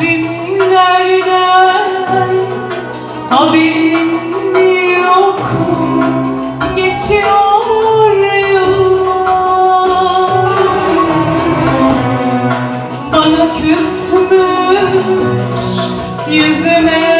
Dünlerden haberin yok? Geçiyor yıllar Bana küsmüş yüzüme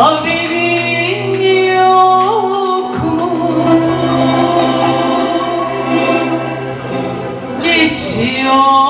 Haberin yok mu? Geçiyor